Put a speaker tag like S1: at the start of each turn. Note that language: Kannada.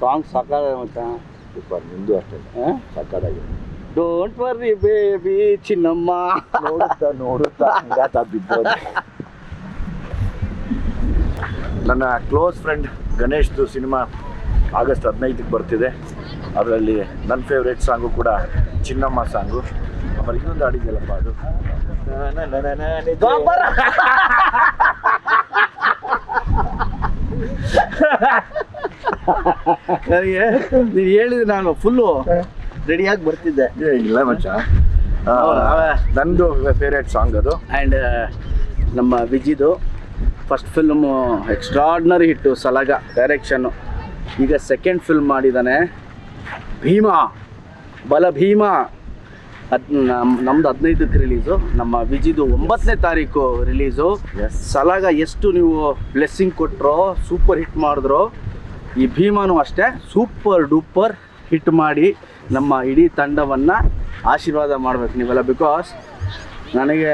S1: ಸಾಂಗ್ ಸಾಕಾಗ ಮಚ್ಚ
S2: ಸೂಪರ್ ನಿಂದು ಅಷ್ಟೇ ಸಕ್ಕತ್ತಾಗಿದೆ
S1: ಡೋಂಟ್ ವರ್ರಿ ಬೇಬಿ ಚಿನ್ನಮ್ಮ
S2: ನೋಡುತ್ತಾ ನೋಡುತ್ತಾ ಹಂಗಾತ ಬಿದ್ದೋದು. ನನ್ನ ಕ್ಲೋಸ್ ಫ್ರೆಂಡ್ ಗಣೇಶ್ದು ಸಿನಿಮಾ ಆಗಸ್ಟ್ ಹದಿನೈದಕ್ಕೆ ಬರ್ತಿದೆ. ಅದರಲ್ಲಿ ನನ್ನ ಫೇವ್ರೇಟ್ ಸಾಂಗು ಕೂಡ ಚಿನ್ನಮ್ಮ ಸಾಂಗು ಆಮೇಲೆ ಇನ್ನೊಂದು ಹಾಡಿದೆಯಲ್ಲಪ್ಪ ಅದು?
S1: ನನಗೆ ನೀನು ಹೇಳಿದ್ರೆ ನಾನು ಫುಲ್ಲು ರೆಡಿಯಾಗಿ ಬರ್ತಿದ್ದೆ.
S2: ಏ, ಇಲ್ಲ ಮಚ್ಚ. ಆ, ನಂದು ಫೇವ್ರೇಟ್ ಸಾಂಗ್ ಅದು.
S1: ಆ್ಯಂಡ್ ನಮ್ಮ ವಿಜಿದು first film extraordinary hit Salaga direction ಈಗ ಸೆಕೆಂಡ್ ಫಿಲ್ಮ್ ಮಾಡಿದ್ದಾನೆ ಭೀಮಾ ಬಲ ಭೀಮಾ. ಹದ್ ನಮ್- ನಮ್ದು ಹದಿನೈದಕ್ಕೆ ರಿಲೀಸು ನಮ್ಮ ವಿಜಿದು ಒಂಬತ್ತನೇ ತಾರೀಕು ರಿಲೀಸು. ಸಲಾಗ ಎಷ್ಟು ನೀವು ಬ್ಲೆಸ್ಸಿಂಗ್ ಕೊಟ್ಟರೋ ಸೂಪರ್ ಹಿಟ್ ಮಾಡಿದ್ರು ಈ ಭೀಮಾನು ಅಷ್ಟೇ ಸೂಪರ್ ಡೂಪರ್ ಹಿಟ್ ಮಾಡಿ ನಮ್ಮ ಇಡೀ ತಂಡವನ್ನು ಆಶೀರ್ವಾದ ಮಾಡ್ಬೇಕು ನೀವೆಲ್ಲ ಬಿಕಾಸ್ ನನಗೆ